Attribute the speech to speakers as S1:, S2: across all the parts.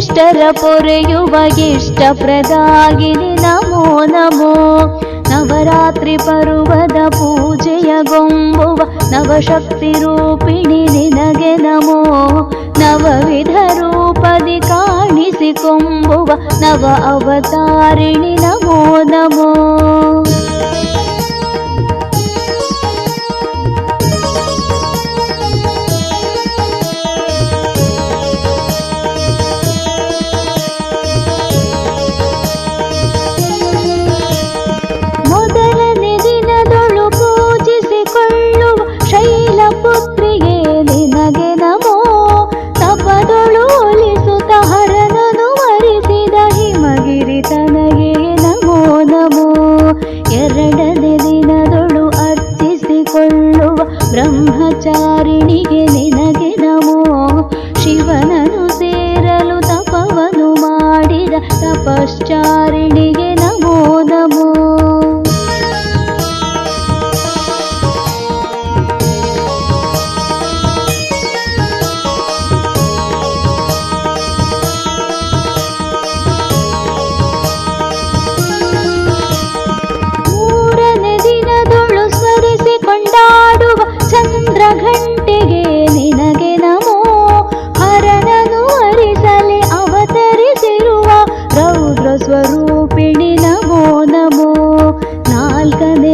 S1: ದಮನಿಸಿ ಶಿಷ್ಟರ ಪೊರೆಯುವ ಇಷ್ಟಪ್ರದಾಗಿನಿ ನಮೋ ನಮೋ ನವರಾತ್ರಿ ಪರ್ವದ ಪೂಜೆಯ ಗೊಂಬುವ ನವಶಕ್ತಿ ರೂಪಿಣಿ ನಿನಗೆ ನಮೋ ನವವಿಧ ರೂಪದಿ ಕಾಣಿಸಿಕೊಂಬುವ ನವ ಅವತಾರಿಣಿ ನಮೋ ನಮೋ ব্রহ্মচারিণী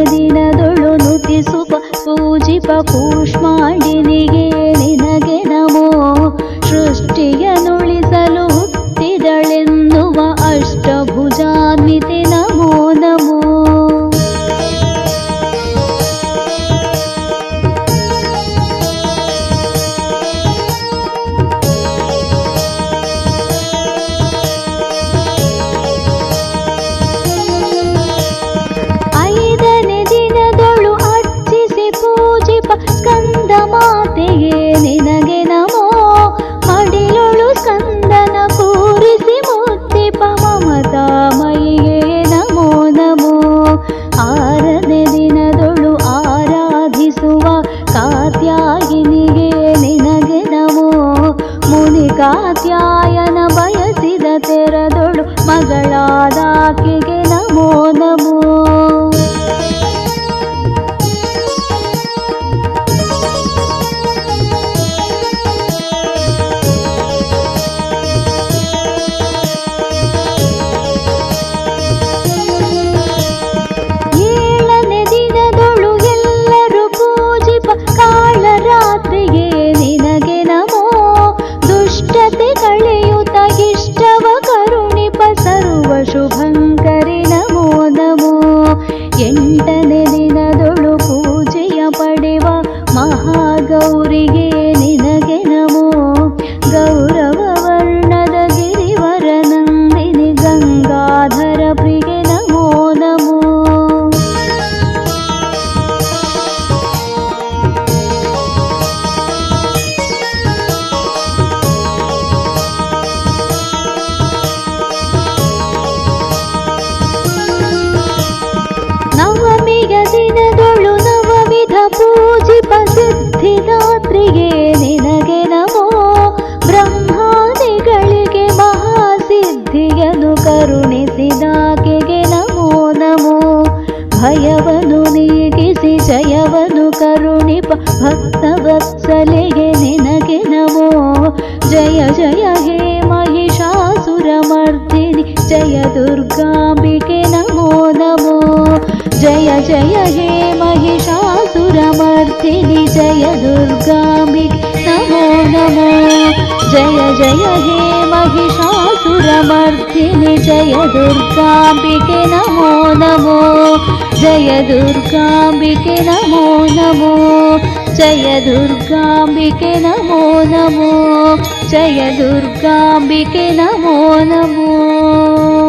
S1: ದಿನದೊಳು ನುತಿಸುವ ಪೂಜಿಪ ಕೂಷ್ಮಾಂಡಿನಿಗೆ ತೆರದೊಳು ನವಮಿಯ ದಿನದೊಳು ನವವಿಧ ಪೂಜಿಪ ಸಿದ್ಧಿದಾತ್ರಿಗೆ ನಿನಗೆ ನಮೋ ಬ್ರಹ್ಮಾದಿಗಳಿಗೆ ಮಹಾಸಿದ್ಧಿಯನು ಕರುಣಿಸಿದಾಕೆಗೆ ನಮೋ ನಮೋ ಭಯವನು ನೀಗಿಸಿ ಜಯವನು ಕರುಣಿಪ ಭಕ್ತವತ್ಸಲೆಗೆ ನಿನಗೆ ನಮೋ ಜಯ ಜಯ ಹೇ जय हे महिषासुरमर्थिनि जय दुर्गाम्बिके नमो नमो जय जय हे महिषासुरमर्थिनि जय दुर्गाम्बिके नमो नमो जय दुर्गाम्बिके नमो नमो जय दुर्गाम्बिके नमो नमो जय दुर्गाम्बिके नमो नमो